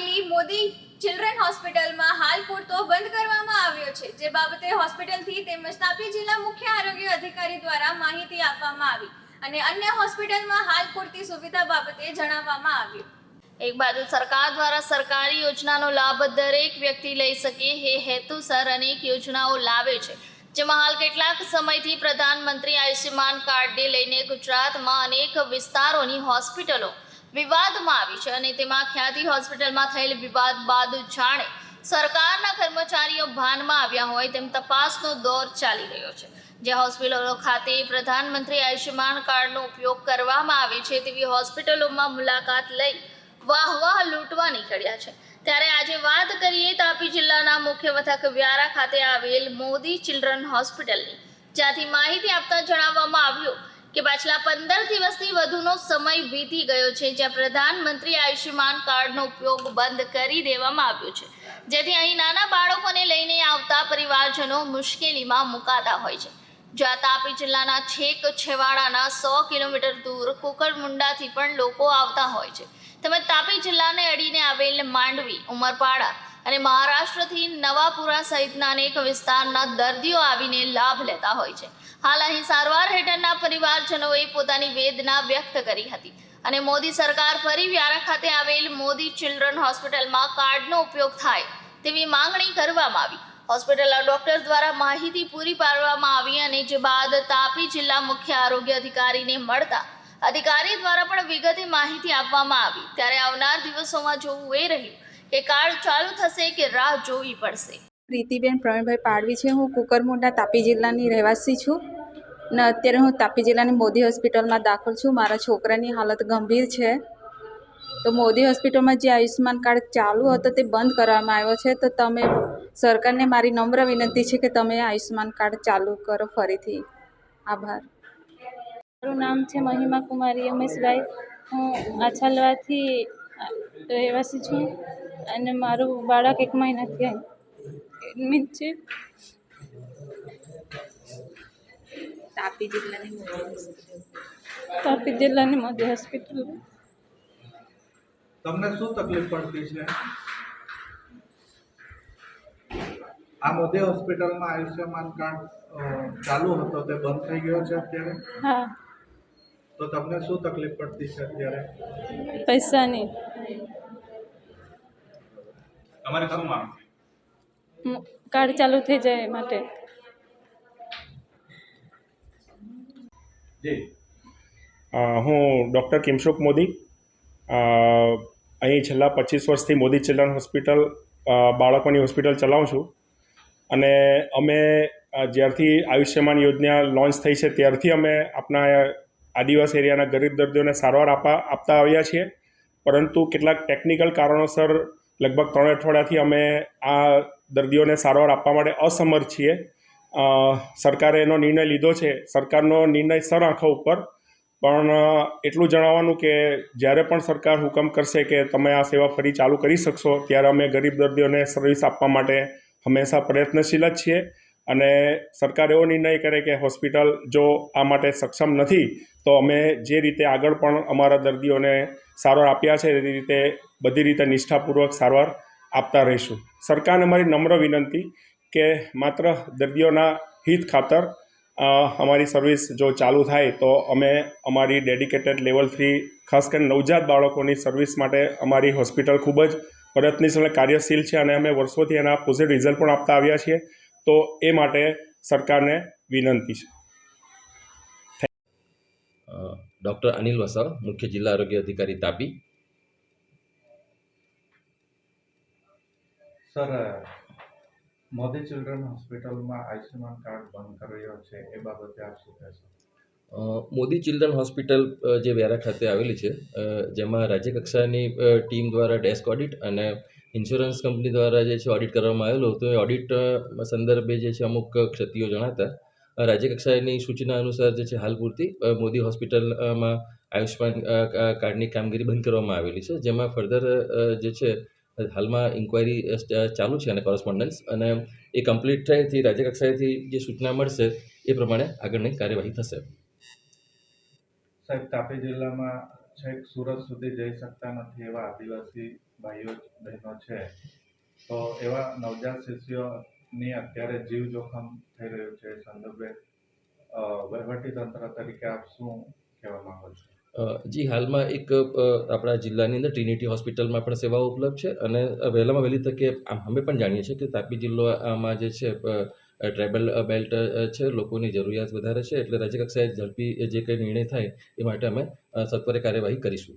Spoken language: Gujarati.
આવેલી મોદી ચિલ્ડ્રન હોસ્પિટલમાં હાલ પૂરતો બંધ કરવામાં આવ્યો છે. જે બાબતે હોસ્પિટલથી તેમજ તાપી જિલ્લા મુખ્ય આરોગ્ય અધિકારી દ્વારા માહિતી આપવામાં આવી અને અન્ય હોસ્પિટલમાં હાલ પૂરતી સુવિધા બાબતે જણાવવામાં આવ્યું. એક બાજુ સરકાર દ્વારા સરકારી યોજનાનો લાભ દરેક વ્યક્તિ લઈ શકે એ હેતુસર અનેક યોજનાઓ લાવે છે. જેમાં હાલ કેટલાક સમયથી પ્રધાનમંત્રી આયુષ્યમાન કાર્ડને લઈને ગુજરાતમાં અનેક વિસ્તારોની હોસ્પિટલો વિવાદમાં આવી છે અને તેમાં ખ્યાતિ હોસ્પિટલમાં થયેલ વિવાદ બાદ જાણે સરકારના કર્મચારીઓ ભાનમાં આવ્યા હોય તેમ તપાસનો દોર ચાલી રહ્યો છે. જે હોસ્પિટલો ખાતે પ્રધાનમંત્રી આયુષ્યમાન કાર્ડનો ઉપયોગ કરવામાં આવે છે તેવી હોસ્પિટલોમાં મુલાકાત લઈ વાહ વાહ લૂંટવા નીકળ્યા છે. ત્યારે આજે વાત કરીએ તાપી જિલ્લાના મુખ્ય મથક વ્યારા ખાતે આવેલ મોદી ચિલ્ડ્રન હોસ્પિટલની. જ્યાંથી માહિતી આપતા જણાવવામાં આવ્યું કે પાછલા પંદર દિવસથી વધુનો સમય વીતી ગયો છે, જ્યાં પ્રધાનમંત્રી આયુષ્યમાન કાર્ડનો ઉપયોગ બંધ કરી દેવામાં આવ્યો છે. જેથી અહીં નાના બાળકોને લઈને આવતા પરિવારજનો મુશ્કેલીમાં મુકાતા હોય છે. જ્યાં તાપી જિલ્લાના છેક છેવાડાના સો કિલોમીટર દૂર કુકરમુંડાથી પણ લોકો આવતા હોય છે. તેમજ તાપી જિલ્લાને અડીને આવેલ માંડવી, ઉમરપાડા અને મહારાષ્ટ્રથી નવાપુરા સહિતના અનેક વિસ્તારના દર્દીઓ આવીને લાભ લેતા હોય છે. હાલ અહીં સારવાર હેઠળના પરિવારજનોએ પોતાની વેદના વ્યક્ત કરી હતી. અને મોદી સરકાર ફરી વ્યારા ખાતે આવેલ મોદી ચિલ્ડ્રન હોસ્પિટલમાં કાર્ડનો ઉપયોગ થાય તેવી માંગણી કરવામાં આવી. હોસ્પિટલના ડોક્ટર દ્વારા માહિતી પૂરી પાડવામાં આવી અને જે બાદ તાપી જિલ્લા મુખ્ય આરોગ્ય અધિકારીને મળતા અધિકારી દ્વારા પણ વિગતે માહિતી આપવામાં આવી. ત્યારે આવનાર દિવસોમાં જોવું એ રહ્યું કે કાર્ડ ચાલુ થશે કે રાહ જોવી પડશે? પ્રીતિબેન પ્રવીણભાઈ પાડવી છે. હું કુકરમુંડા તાપી જિલ્લાની રહેવાસી છું ને અત્યારે હું તાપી જિલ્લાની મોદી હોસ્પિટલમાં દાખલ છું. મારા છોકરાની હાલત ગંભીર છે. તો મોદી હોસ્પિટલમાં જે આયુષ્યમાન કાર્ડ ચાલુ હતો તે બંધ કરવામાં આવ્યો છે. તો તમે સરકારને મારી નમ્ર વિનંતી છે કે તમે આયુષ્યમાન કાર્ડ ચાલુ કરો ફરીથી. આભાર. મારું નામ છે મહિમા કુમારી ઉમેશભાઈ હું આછાલવાથી રહેવાસી છું. અને મારું બાળક એક મહિનાથી એડમિટ છે. તાપી જિલ્લાની તાપી જિલ્લાની મોદી હોસ્પિટલ તમને શું તકલીફ પડતી છે? આ મોદી હોસ્પિટલમાં આયુષ્યમાન કાર્ડ ચાલુ હતો તે બંધ થઈ ગયો છે અત્યારે? હા. તો તમને શું તકલીફ પડતી છે અત્યારે? પૈસાની. તમારે શું માંગ છે કાર્ડ ચાલુ થઈ જાય એ માટે હું ડૉક્ટર કિમશુક મોદી. અહીં છેલ્લા પચીસ વર્ષથી મોદી ચિલ્ડ્રન હોસ્પિટલ બાળકોની હોસ્પિટલ ચલાવું છું. અને અમે જ્યારથી આયુષ્યમાન યોજના લોન્ચ થઈ છે ત્યારથી અમે આપણા આદિવાસી એરિયાના ગરીબ દર્દીઓને સારવાર આપવા આપતા આવ્યા છીએ. પરંતુ કેટલાક ટેકનિકલ કારણોસર લગભગ ત્રણ અઠવાડિયાથી અમે આ દર્દીઓને સારવાર આપવા માટે અસમર્થ છીએ. સરકારે એનો નિર્ણય લીધો છે. સરકારનો નિર્ણય સર આંખો ઉપર. પણ એટલું જણાવવાનું કે જ્યારે પણ સરકાર હુકમ કરશે કે તમે આ સેવા ફરી ચાલુ કરી શકશો, ત્યારે અમે ગરીબ દર્દીઓને સર્વિસ આપવા માટે હંમેશા પ્રયત્નશીલ જ છીએ. અને સરકાર એવો નિર્ણય કરે કે હોસ્પિટલ જો આ માટે સક્ષમ નથી, તો અમે જે રીતે આગળ પણ અમારા દર્દીઓને સારવાર આપ્યા છે એ રીતે બધી રીતે નિષ્ઠાપૂર્વક સારવાર આપતા રહીશું. સરકારને મારી નમ્ર વિનંતી કે માત્ર દર્દીઓના હિત ખાતર અમારી સર્વિસ જો ચાલુ થાય તો અમે અમારી ડેડિકેટેડ લેવલ થ્રી, ખાસ કરીને નવજાત બાળકોની સર્વિસ માટે અમારી હોસ્પિટલ ખૂબ જ પ્રયત્નશીલ અને કાર્યશીલ છે અને અમે વર્ષોથી એના પોઝિટિવ રિઝલ્ટ પણ આપતા આવ્યા છીએ. તો એ માટે સરકારને વિનંતી છે. ડૉક્ટર અનિલ વસાવા મુખ્ય જિલ્લા આરોગ્ય અધિકારી તાપી. સર મોદી ચિલ્ડ્રન હોસ્પિટલમાં આયુષ્યમાન કાર્ડ બંધ કર્યો છે એ બાબતે આપ શું કહેશો? મોદી ચિલ્ડ્રન હોસ્પિટલ જે વેરા ખાતે આવેલી છે જેમાં રાજ્ય કક્ષાની ટીમ દ્વારા ડેસ્ક ઓડિટ અને ઇન્સ્યોરન્સ કંપની દ્વારા જે છે ઓડિટ કરવામાં આવેલું હતું. એ ઓડિટ સંદર્ભે જે છે અમુક ક્ષતિઓ જણાતા રાજ્ય કક્ષાની સૂચના અનુસાર જે છે, હાલ પૂરતી મોદી હોસ્પિટલમાં આયુષ્યમાન કાર્ડની કામગીરી બંધ કરવામાં આવેલી છે. જેમાં ફર્ધર જે છે, હાલમાં ઇન્ક્વાયરી ચાલુ છે અને કોરસ્પોન્ડન્સ અને એ કમ્પ્લીટ થાયથી રાજ્ય કક્ષાએથી જે સૂચના મળશે, એ પ્રમાણે આગળની કાર્યવાહી થશે. સાહેબ, તાપી જિલ્લામાં છેક સુરત સુધી જઈ શકતા નથી એવા આદિવાસી ભાઈઓ, બહેનો છે. તો એવા નવજાત શિશુઓની અત્યારે જીવ જોખમ થઈ રહ્યું છે સંદર્ભે અ, વહીવટી તંત્ર તરીકે આપ શું કહેવા માંગો છો? જી હાલમાં એક આપણા જિલ્લાની અંદર ટ્રિનિટી હોસ્પિટલમાં પણ સેવાઓ ઉપલબ્ધ છે અને વહેલામાં વહેલી તકે અમે પણ જાણીએ છીએ કે તાપી જિલ્લો આમાં જે છે ટ્રાઇબલ બેલ્ટ છે લોકોની જરૂરિયાત વધારે છે એટલે રાજ્ય કક્ષાએ ઝડપી જે કંઈ નિર્ણય થાય એ માટે અમે સત્વરે કાર્યવાહી કરીશું.